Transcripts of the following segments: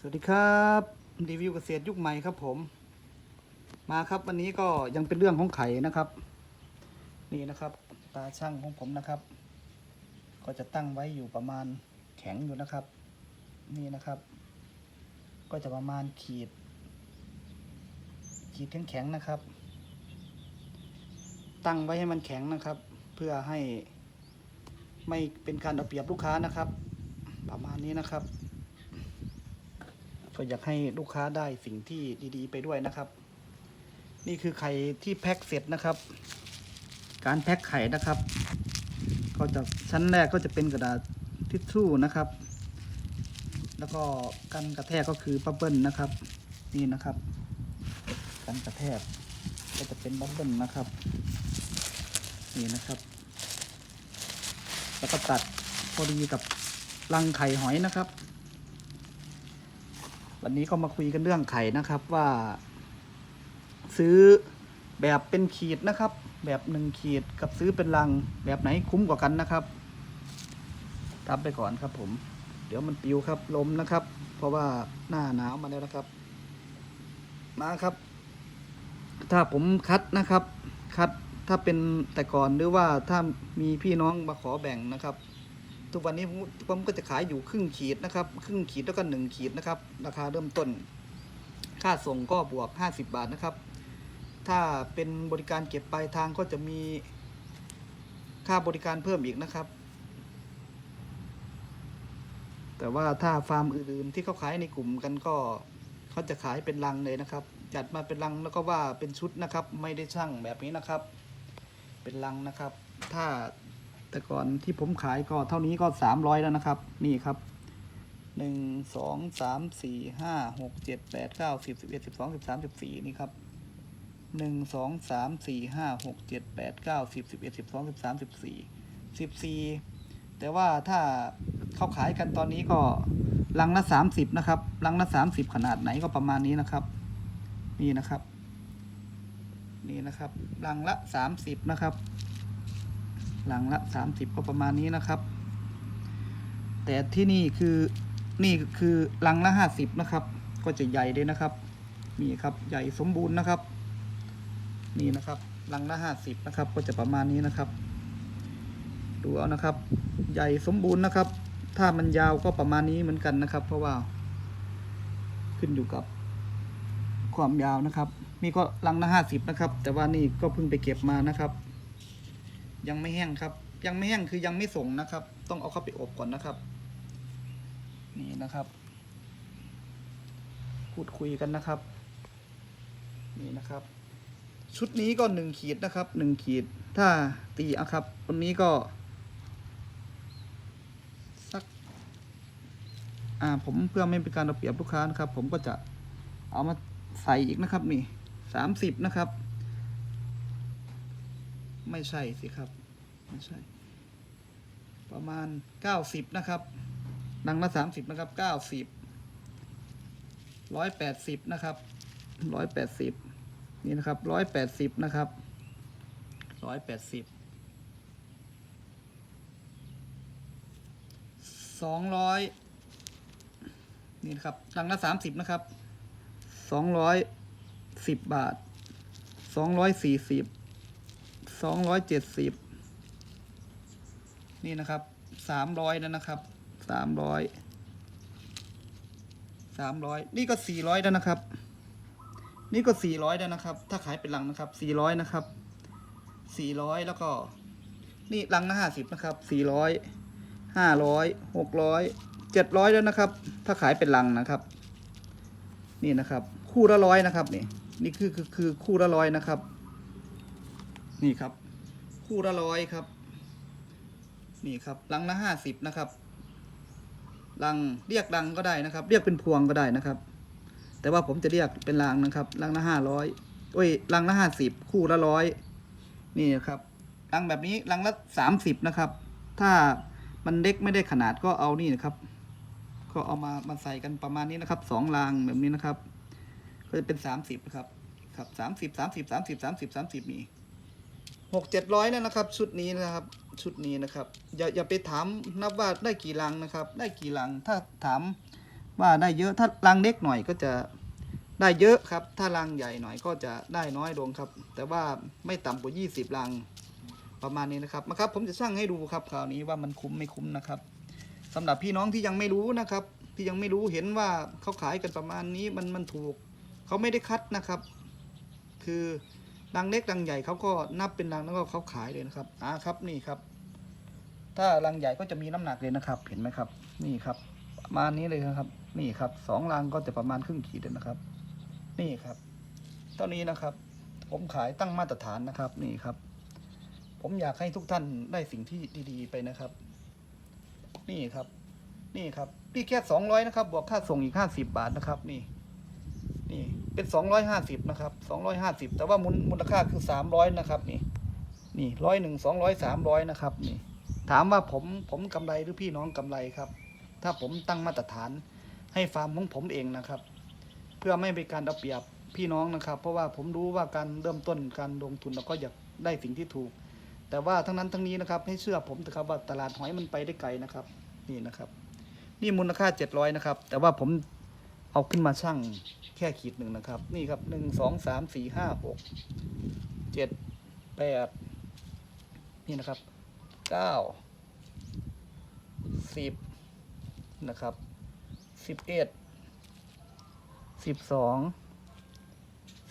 สวัสดีครับรีวิวเกษตรยุคใหม่ครับผม มาครับวันนี้ก็ยังเป็นเรื่องของไข่นะครับ นี่นะครับ ตาช่างของผมนะครับ ก็จะตั้งไว้อยู่ประมาณแข็งอยู่นะครับ นี่นะครับ ก็จะประมาณขีด ขีดแข็งๆนะครับ ตั้งไว้ให้มันแข็งนะครับ เพื่อให้ไม่เป็นการเอาเปรียบลูกค้านะครับ ประมาณนี้นะครับ ก็อยากให้ลูกค้าได้สิ่งที่ดีๆ ไปด้วยนะครับ นี่คือไข่ที่แพ็คเสร็จนะครับ การแพ็คไข่นะครับ ก็จะชั้นแรกก็จะเป็นกระดาษทิชชู่นะครับ แล้วก็กันกระแทกก็คือบับเบิ้ลนะครับ นี่นะครับ กันกระแทกก็จะเป็นบับเบิ้ลนะครับ นี่นะครับ แล้วก็ตัดพอดีกับรังไข่หอยนะครับ วันนี้ก็มาคุยกันเรื่องไข่นะครับว่า ซื้อแบบเป็นขีดนะครับ แบบหนึ่งขีดกับซื้อเป็นลังแบบไหนคุ้มกว่ากันนะครับตามไปก่อนครับผม เดี๋ยวมันปิวครับลมนะครับ เพราะว่าหน้าหนาวมาแล้วนะครับ มาครับ ถ้าผมคัดนะครับ คัดถ้าเป็นแต่ก่อนหรือว่าถ้ามีพี่น้องมาขอแบ่งนะครับ ทุกวันนี้ผมก็จะขายอยู่ครึ่งขีดนะครับ ครึ่งขีดแล้วก็หนึ่งขีดนะครับ ราคาเริ่มต้น ค่าส่งก็บวก 50 บาทนะครับ ถ้าเป็นบริการเก็บปลายทางก็จะมีค่าบริการเพิ่มอีกนะครับ แต่ว่าถ้าฟาร์มอื่นๆที่เขาขายในกลุ่มกันก็เขาจะขายเป็นลังเลยนะครับ จัดมาเป็นลังแล้วก็ว่าเป็นชุดนะครับ ไม่ได้ช่างแบบนี้นะครับ เป็นลังนะครับ ถ้า แต่ก่อนที่ผมขายก็เท่านี้ก็สามร้อยแล้วนะครับ นี่ครับหนึ่งสองสามสี่ห้าหกเจ็ดแปดเก้าสิบสิบเอ็ดสิบสองสิบสามสิบสี่นี่ครับหนึ่งสองสามสี่ห้าหกเจ็ดแปดเก้าสิบสิบเอ็ดสิบสองสิบสามสิบสี่สิบสี่แต่ว่าถ้าเขาขายกันตอนนี้ก็ลังละสามสิบนะครับลังละสามสิบขนาดไหนก็ประมาณนี้นะครับ นี่นะครับ นี่นะครับลังละสามสิบนะครับ หลังละสามสิบก็ประมาณนี้นะครับ แต่ที่นี่คือนี่คือหลังละห้าสิบนะครับ ก็จะใหญ่เลยนะครับนี่ครับใหญ่สมบูรณ์นะครับ นี่นะครับหลังละห้าสิบนะครับ ก็จะประมาณนี้นะครับ ดูเอานะครับ ใหญ่สมบูรณ์นะครับ ถ้ามันยาวก็ประมาณนี้เหมือนกันนะครับ เพราะว่า ขึ้นอยู่กับความยาวนะครับนี่ก็ลังละห้าสิบนะครับ แต่ว่านี่ก็เพิ่งไปเก็บมานะครับ ยังไม่แห้งครับ ยังไม่แห้งคือยังไม่ส่งนะครับ ต้องเอาเข้าไปอบก่อนนะครับ นี่นะครับ พูดคุยกันนะครับ นี่นะครับ ชุดนี้ก็หนึ่งขีดนะครับหนึ่งขีด ถ้าตีอะครับวันนี้ก็สักอ่าผมเพื่อไม่เป็นการเอาเปรียบลูกค้านะครับ ผมก็จะเอามาใส่อีกนะครับ นี่สามสิบนะครับ ไม่ใช่สิครับไม่ใช่ ประมาณเก้าสิบนะครับดังละสามสิบนะครับเก้าสิบร้อยแปดสิบนะครับร้อยแปดสิบนี่นะครับร้อยแปดสิบนะครับร้อยแปดสิบสองร้อยนี่นะครับดังละสามสิบนะครับสองร้อยสิบบาทสองร้อยสี่สิบ สองร้อยเจ็ดสิบนี่นะครับสามร้อยแล้วนะครับสามร้อยสามร้อยนี่ก็สี่ร้อยแล้วนะครับ นี่ก็สี่ร้อยแล้วนะครับ ถ้าขายเป็นหลังนะครับสี่ร้อยนะครับสี่ร้อยแล้วก็ นี่หลังละห้าสิบนะครับสี่ร้อยห้าร้อยหกร้อยเจ็ดร้อยแล้วนะครับ ถ้าขายเป็นหลังนะครับ นี่นะครับ คู่ละร้อยนะครับนี่นี่คือคือคือคู่ละร้อยนะครับ นี่ครับ คู่ละร้อยครับ นี่ครับลังละห้าสิบนะครับลังเรียกลังก็ได้นะครับ เรียกเป็นพวงก็ได้นะครับ แต่ว่าผมจะเรียกเป็นลังนะครับลังละห้าร้อยโอ้ยลังละห้าสิบคู่ละร้อยนี่ครับลังแบบนี้ลังละสามสิบนะครับ ถ้ามันเล็กไม่ได้ขนาดก็เอานี่นะครับ ก็เอามามาใส่กันประมาณนี้นะครับสองลังแบบนี้นะครับ ก็จะเป็นสามสิบครับ ครับสามสิบสามสิบสามสิบสามสิบสามสิบมี หกเจ็ดร้อยแล้วนะครับ ชุดนี้นะครับ ชุดนี้นะครับ อย่าอย่าไปถามนับว่าได้กี่ลังนะครับ ได้กี่ลัง ถ้าถามว่าได้เยอะ ถ้ารังเล็กหน่อยก็จะได้เยอะครับ ถ้ารังใหญ่หน่อยก็จะได้น้อยลงครับ แต่ว่าไม่ต่ำกว่า 20รังประมาณนี้นะครับมาครับ ผมจะช่างให้ดูครับคราวนี้ว่ามันคุ้มไม่คุ้มนะครับสำหรับพี่น้องที่ยังไม่รู้นะครับ ที่ยังไม่รู้เห็นว่าเขาขายกันประมาณนี้มันมันถูก เขาไม่ได้คัดนะครับ คือ รังเล็กรังใหญ่เขาก็นับเป็นรังแล้วก็เขาขายเลยนะครับอ่าครับนี่ครับ ถ้ารังใหญ่ก็จะมีน้ำหนักเลยนะครับ เห็นไหมครับ นี่ครับ ประมาณนี้เลยนะครับ นี่ครับสองรังก็จะประมาณครึ่งขีดเลยนะครับ นี่ครับตอนนี้นะครับ ผมขายตั้งมาตรฐานนะครับนี่ครับ ผมอยากให้ทุกท่านได้สิ่งที่ดีๆไปนะครับ นี่ครับ นี่ครับนี่แค่สองร้อยนะครับ บวกค่าส่งอีกห้าสิบบาทนะครับ นี่ นี่เป็นสองร้อยห้าสิบนะครับสองร้อยห้าสิบแต่ว่ามูลมูลค่าคือสามร้อยนะครับนี่นี่ร้อยหนึ่งสองร้อยสามร้อยนะครับนี่ถามว่าผมผมกำไรหรือพี่น้องกำไรครับ ถ้าผมตั้งมาตรฐานให้ฟาร์มของผมเองนะครับ เพื่อไม่เป็นการเอาเปรียบพี่น้องนะครับ เพราะว่าผมรู้ว่าการเริ่มต้นการลงทุนเราก็อยากได้สิ่งที่ถูก แต่ว่าทั้งนั้นทั้งนี้นะครับ ให้เชื่อผมเถอะครับว่าตลาดหอยมันไปได้ไกลนะครับ นี่นะครับ นี่มูลค่าเจ็ดร้อยนะครับ แต่ว่าผมเอาขึ้นมาชั่ง แค่ขีดหนึ่งนะครับ นี่ครับหนึ่งสองสามสี่ห้าหกเจ็ดแปดนี่นะครับเก้าสิบนะครับสิบเอ็ดสิบสอง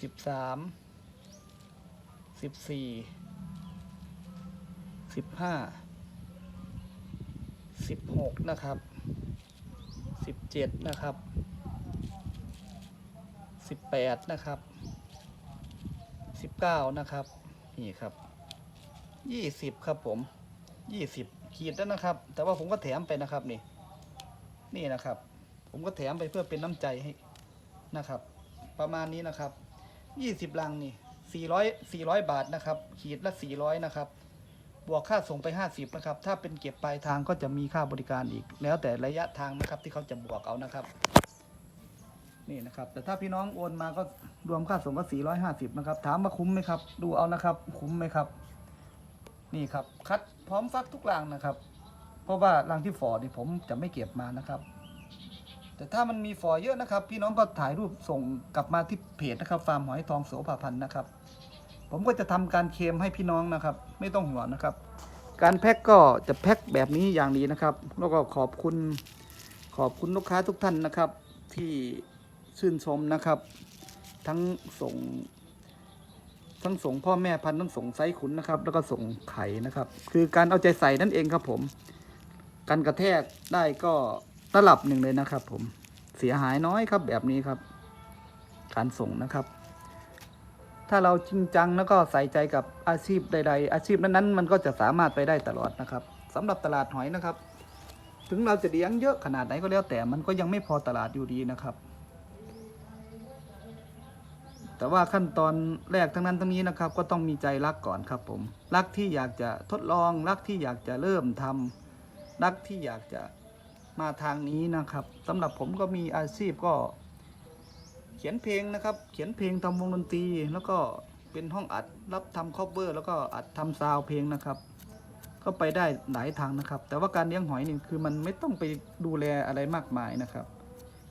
สิบสามสิบสี่สิบห้าสิบหกนะครับสิบเจ็ดนะครับ สิบแปดนะครับสิบเก้านะครับ นี่ครับยี่สิบครับผมยี่สิบขีดแล้วนะครับ แต่ว่าผมก็แถมไปนะครับนี่ นี่นะครับ ผมก็แถมไปเพื่อเป็นน้ำใจให้นะครับ ประมาณนี้นะครับยี่สิบลังนี่สี่ร้อยสี่ร้อยบาทนะครับ ขีดละสี่ร้อยนะครับบวกค่าส่งไปห้าสิบนะครับ ถ้าเป็นเก็บปลายทางก็จะมีค่าบริการอีก แล้วแต่ระยะทางนะครับที่เขาจะบวกเอานะครับ นี่นะครับ แต่ถ้าพี่น้องโอนมาก็รวมค่าส่งก็สี่ร้อยห้าสิบนะครับ ถามว่าคุ้มไหมครับ ดูเอานะครับ คุ้มไหมครับ นี่ครับ คัดพร้อมฟักทุกรังนะครับ เพราะว่ารังที่ฟอนี่ผมจะไม่เก็บมานะครับ แต่ถ้ามันมีฟอเยอะนะครับ พี่น้องก็ถ่ายรูปส่งกลับมาที่เพจนะครับ ฟาร์มหอยทองโสภาพันธ์นะครับ ผมก็จะทำการเคมให้พี่น้องนะครับ ไม่ต้องห่วงนะครับ การแพ็คก็จะแพ็คแบบนี้อย่างดีนะครับ แล้วก็ขอบคุณขอบคุณลูกค้าทุกท่านนะครับ ที่ ชื่นชมนะครับ ทั้งส่ง ทั้งส่งพ่อแม่พันธุ์ทั้งส่งไซขุนนะครับ แล้วก็ส่งไข่นะครับ คือการเอาใจใส่นั่นเองครับผม การกระแทกได้ก็ระดับหนึ่งเลยนะครับ ผมเสียหายน้อยครับแบบนี้ครับ การส่งนะครับ ถ้าเราจริงจังแล้วก็ใส่ใจกับอาชีพใด ๆ อาชีพนั้นๆมันก็จะสามารถไปได้ตลอดนะครับสำหรับตลาดหอยนะครับ ถึงเราจะเลี้ยงเยอะขนาดไหนก็แล้วแต่มันก็ยังไม่พอตลาดอยู่ดีนะครับ แต่ว่าขั้นตอนแรกทั้งนั้นทั้งนี้นะครับ ก็ต้องมีใจรักก่อนครับผม รักที่อยากจะทดลอง รักที่อยากจะเริ่มทำรักที่อยากจะมาทางนี้นะครับสำหรับผมก็มีอาชีพก็ เขียนเพลงนะครับ เขียนเพลงทำวงดนตรี แล้วก็เป็นห้องอัดรับทำคอเวอร์ แล้วก็อัดทำซาวเพลงนะครับก็ไปได้หลายทางนะครับ แต่ว่าการเลี้ยงหอยนี่คือมันไม่ต้องไปดูแลอะไรมากมายนะครับ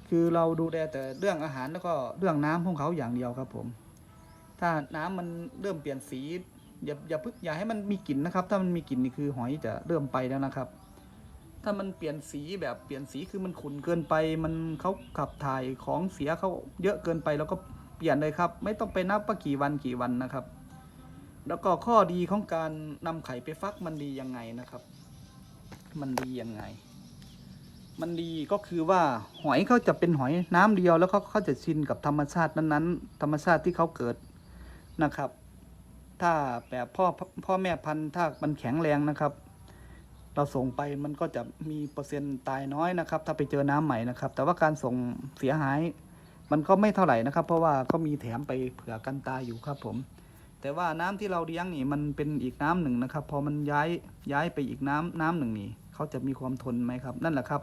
คือเราดูแลแต่เรื่องอาหารแล้วก็เรื่องน้ำของเขาอย่างเดียวครับผม ถ้าน้ำมันเริ่มเปลี่ยนสีอย่าอย่าเพึ่งอย่าให้มันมีกลิ่นนะครับ ถ้ามันมีกลิ่นนี่คือหอยจะเริ่มไปแล้วนะครับ ถ้ามันเปลี่ยนสีแบบเปลี่ยนสีคือมันขุ่นเกินไป มันเขาขับถ่ายของเสียเขาเยอะเกินไปแล้วก็เปลี่ยนเลยครับ ไม่ต้องไปนับว่ากี่วันกี่วันนะครับ แล้วก็ข้อดีของการนำไข่ไปฟักมันดียังไงนะครับ มันดียังไง มันดีก็คือว่าหอยเขาจะเป็นหอยน้ำเดียวแล้วเขาเขาจะชินกับธรรมชาตินั้นๆ ธรรมชาติที่เขาเกิดนะครับ ถ้าแบบพ่อพ่อแม่พันธุ์ถ้ามันแข็งแรงนะครับ เราส่งไปมันก็จะมีเปอร์เซ็นต์ตายน้อยนะครับ ถ้าไปเจอน้ำใหม่นะครับ แต่ว่าการส่งเสียหาย มันก็ไม่เท่าไหร่นะครับ เพราะว่าก็มีแถมไปเผื่อกันตายอยู่ครับผม แต่ว่าน้ำที่เราเลี้ยงนี่มันเป็นอีกน้ำหนึ่งนะครับ พอมันย้ายย้ายไปอีกน้ำน้ำหนึ่งนี่เขาจะมีความทนไหมครับ นั่นแหละครับ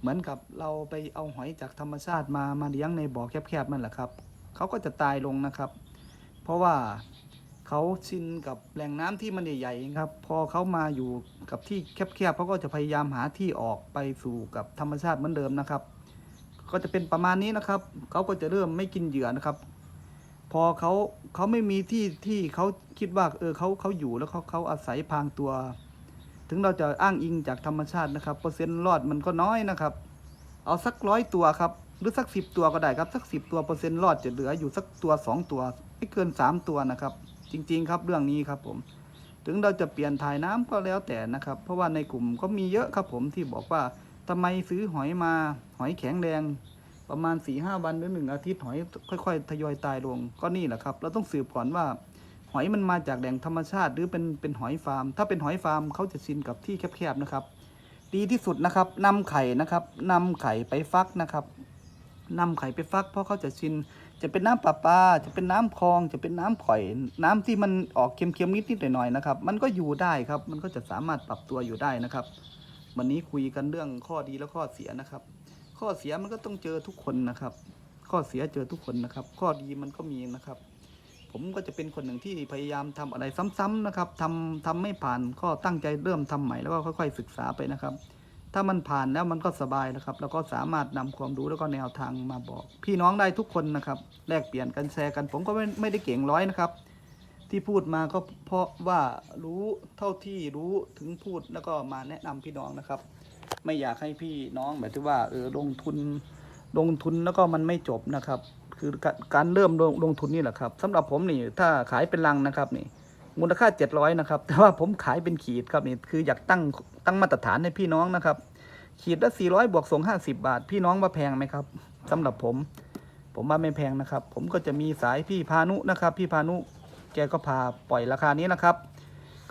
เหมือนกับเราไปเอาหอยจากธรรมชาติมามาเลี้ยงในบ่อแคบๆนั่นแหละครับเขาก็จะตายลงนะครับ เพราะว่าเขาชินกับแหล่งน้ำที่มันใหญ่ๆครับ พอเขามาอยู่กับที่แคบๆเขาก็จะพยายามหาที่ออกไปสู่กับธรรมชาติเหมือนเดิมนะครับ ก็จะเป็นประมาณนี้นะครับเขาก็จะเริ่มไม่กินเหยื่อนะครับ พอเขาเขาไม่มีที่ที่เขาคิดว่าเออเขาเขาอยู่แล้วเขาเขาอาศัยพรางตัว ถึงเราจะอ้างอิงจากธรรมชาตินะครับเปอร์เซ็นต์รอดมันก็น้อยนะครับ เอาสักร้อยตัวครับ หรือสักสิบตัวก็ได้ครับสักสิบตัวเปอร์เซ็นต์รอดจะเหลืออยู่สักตัวสองตัว ไม่เกินสามตัวนะครับ จริง ๆ ครับเรื่องนี้ครับผม ถึงเราจะเปลี่ยนถ่ายน้ำก็แล้วแต่นะครับ เพราะว่าในกลุ่มก็มีเยอะครับผมที่บอกว่าทำไมซื้อหอยมาหอยแข็งแรงประมาณ4ีหวันหรือหนึ่งอาทิตย์หอยค่อย ๆ ทยอยตายลงก็นี่แหละครับ เราต้องสืบก่อนว่า หอยมันมาจากแหล่งธรรมชาติ หรือเป็นเป็นหอยฟาร์ม ถ้าเป็นหอยฟาร์มเขาจะชินกับที่แคบๆนะครับ ดีที่สุดนะครับนำไข่นะครับนำไข่ไปฟักนะครับนำไข่ไปฟัก เพราะเขาจะชิน จะเป็นน้ำประปลาจะเป็นน้ำคลอง จะเป็นน้ำข่อย น้ำที่มันออกเค็มๆนิดๆหน่อยๆนะครับ มันก็อยู่ได้ครับ มันก็จะสามารถปรับตัวอยู่ได้นะครับ วันนี้คุยกันเรื่องข้อดีและข้อเสียนะครับ ข้อเสียมันก็ต้องเจอทุกคนนะครับ ข้อเสียเจอทุกคนนะครับ ข้อดีมันก็มีนะครับ ผมก็จะเป็นคนหนึ่งที่พยายามทำอะไรซ้ำๆนะครับทำทำไม่ผ่านก็ตั้งใจเริ่มทำใหม่แล้วก็ค่อย ๆ ศึกษาไปนะครับ ถ้ามันผ่านแล้วมันก็สบายนะครับ แล้วก็สามารถนำความรู้แล้วก็แนวทางมาบอก พี่น้องได้ทุกคนนะครับแลกเปลี่ยนกันแชร์กัน ผมก็ไม่ไม่ได้เก่งร้อยนะครับ ที่พูดมาก็เพราะว่ารู้เท่าที่รู้ถึงพูดแล้วก็มาแนะนำพี่น้องนะครับ ไม่อยากให้พี่น้องแบบที่ว่าเออลงทุนลงทุนแล้วก็มันไม่จบนะครับ คือการเริ่มลงลงทุนนี่แหละครับสำหรับผมนี่ถ้าขายเป็นลังนะครับนี่มูลค่า700นะครับ แต่ว่าผมขายเป็นขีดครับนี่คืออยากตั้งตั้งมาตรฐานให้พี่น้องนะครับ ขีดละ400บวกส่ง50บาท พี่น้องว่าแพงไหมครับสำหรับผม ผมว่าไม่แพงนะครับ ผมก็จะมีสายพี่พานุนะครับ พี่พานุแกก็พาปล่อยราคานี้นะครับ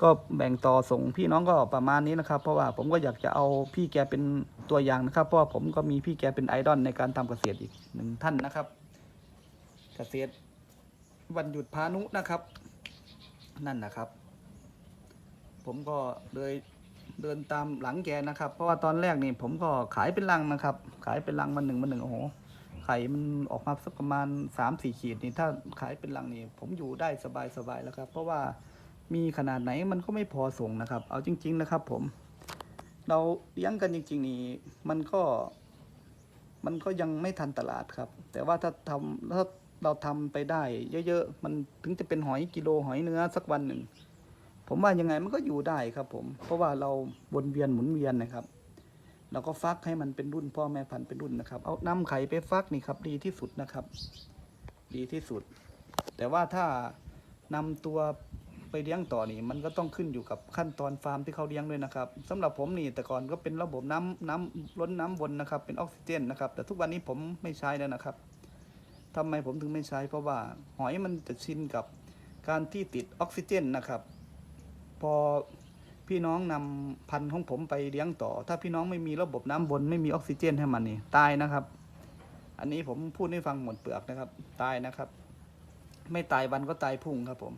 ก็แบ่งต่อส่งพี่น้องก็ประมาณนี้นะครับ เพราะว่าผมก็อยากจะเอาพี่แกเป็นตัวอย่างนะครับ เพราะว่าผมก็มีพี่แกเป็นไอดอลในการทำเกษตรอีกหนึ่งท่านนะครับ เกษตรวันหยุดพานุนะครับ นั่นนะครับ ผมก็เลยเดินตามหลังแกนะครับ เพราะว่าตอนแรกนี่ผมก็ขายเป็นลังนะครับ ขายเป็นลังมันหนึ่งมันหนึ่งโอ้โหไข่มันออกมาสักประมาณสามสี่ขีดนี่ถ้าขายเป็นลังนี่ผมอยู่ได้สบายสบายแล้วครับ เพราะว่ามีขนาดไหนมันก็ไม่พอส่งนะครับ เอาจริง ๆ นะครับ ผม เราเลี้ยงกันจริง ๆ นี่มันก็ มันก็ยังไม่ทันตลาดครับ แต่ว่าถ้าทำถ้า เราทำไปได้ เยอะๆมันถึงจะเป็นหอยกิโลหอยเนื้อสักวันหนึ่ง ผมว่ายังไงมันก็อยู่ได้ครับผม เพราะว่าเราวนเวียนหมุนเวียนนะครับเราก็ฟักให้มันเป็นรุ่นพ่อแม่พันธุ์เป็นรุ่นนะครับ เอานำไข่ไปฟักนี่ครับ ดีที่สุดนะครับ ดีที่สุด แต่ว่าถ้านำตัวไปเลี้ยงต่อนี่มันก็ต้องขึ้นอยู่กับขั้นตอนฟาร์มที่เขาเลี้ยงด้วยนะครับสำหรับผมนี่แต่ก่อนก็เป็นระบบน้ำน้ำล้นน้ำวนนะครับ เป็นออกซิเจนนะครับ แต่ทุกวันนี้ผมไม่ใช้แล้วนะครับ ทำไมผมถึงไม่ใช้ เพราะว่าหอยมันจะชินกับการที่ติดออกซิเจนนะครับ พอพี่น้องนำพันธุ์ของผมไปเลี้ยงต่อ ถ้าพี่น้องไม่มีระบบน้ำวนไม่มีออกซิเจนให้มันนี่ตายนะครับ อันนี้ผมพูดให้ฟังหมดเปลือกนะครับ ตายนะครับ ไม่ตายวันก็ตายพุ่งครับผม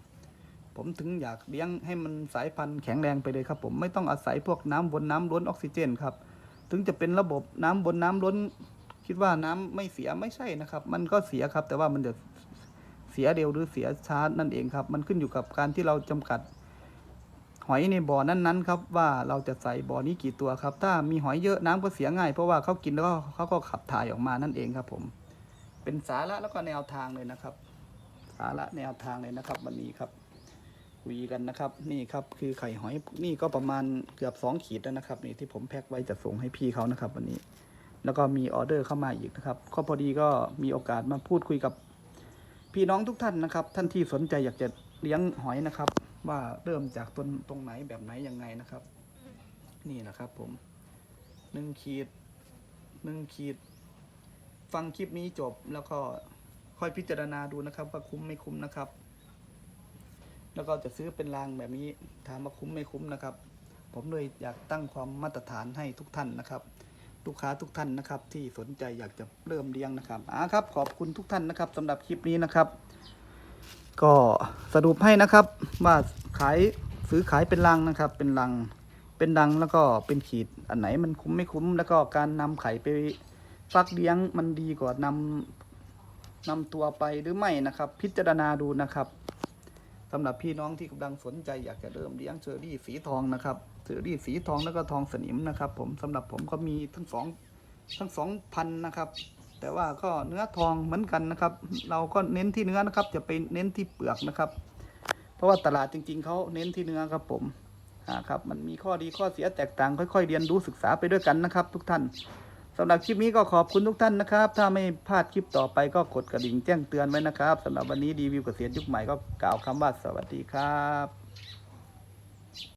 ผมถึงอยากเลี้ยงให้มันสายพันธุ์แข็งแรงไปเลยครับ ผมไม่ต้องอาศัยพวกน้ำวนน้ำล้นออกซิเจนครับ ถึงจะเป็นระบบน้ำบนน้ำล้น คิดว่าน้ำไม่เสียไม่ใช่นะครับ มันก็เสียครับ แต่ว่ามันจะเสียเร็วหรือเสียช้านั่นเองครับ มันขึ้นอยู่กับการที่เราจำกัด หอยในบ่อนั้นๆครับว่าเราจะใส่บ่อนี้กี่ตัวครับ ถ้ามีหอยเยอะน้ำก็เสียง่าย เพราะว่าเขากินแล้วก็เขาก็ขับถ่ายออกมานั่นเองครับ ผม เป็นสาระแล้วก็แนวทางเลยนะครับ สาระแนวทางเลยนะครับ วันนี้ครับคุยกันนะครับ นี่ครับคือไข่หอยนี่ก็ประมาณเกือบสองขีดแล้วนะครับ นี่ที่ผมแพ็คไว้จะส่งให้พี่เขานะครับ วันนี้ แล้วก็มีออเดอร์เข้ามาอีกนะครับก็พอดีก็มีโอกาสมาพูดคุยกับพี่น้องทุกท่านนะครับ ท่านที่สนใจอยากจะเลี้ยงหอยนะครับ ว่าเริ่มจากต้นตรงไหนแบบไหนยังไงนะครับ นี่นะครับผมหนึ่งขีดหนึ่งขีด ฟังคลิปนี้จบแล้วก็ค่อยพิจารณาดูนะครับ ว่าคุ้มไม่คุ้มนะครับ แล้วก็จะซื้อเป็นรางแบบนี้ถามว่าคุ้มไม่คุ้มนะครับ ผมเลยอยากตั้งความมาตรฐานให้ทุกท่านนะครับ ลูกค้าทุกท่านนะครับที่สนใจอยากจะเริ่มเลี้ยงนะครับอ่าครับ ขอบคุณทุกท่านนะครับสำหรับคลิปนี้นะครับ ก็สรุปให้นะครับว่าขายซื้อขายเป็นลังนะครับ เป็นลังเป็นดังแล้วก็เป็นขีดอันไหนมันคุ้มไม่คุ้ม แล้วก็การนำไข่ไปฟักเลี้ยงมันดีกว่านำนำตัวไปหรือไม่นะครับ พิจารณาดูนะครับสำหรับพี่น้องที่กำลังสนใจอยากจะเริ่มเลี้ยงเชอรี่สีทองนะครับ เชอรี่สีทองแล้วก็ทองสนิมนะครับ ผมสำหรับผมก็มีทั้งสองทั้งสองพันนะครับ แต่ว่าก็เนื้อทองเหมือนกันนะครับ เราก็เน้นที่เนื้อนะครับ จะไปเน้นที่เปลือกนะครับ เพราะว่าตลาดจริง ๆเขาเน้นที่เนื้อครับผมอ่าครับมันมีข้อดีข้อเสียแตกต่างค่อย ๆ เรียนรู้ศึกษาไปด้วยกันนะครับ ทุกท่านสำหรับคลิปนี้ก็ขอบคุณทุกท่านนะครับ ถ้าไม่พลาดคลิปต่อไปก็กดกระดิ่งแจ้งเตือนไว้นะครับสำหรับวันนี้รีวิวเกษตรยุคใหม่ก็กล่าวคำว่าสวัสดีครับ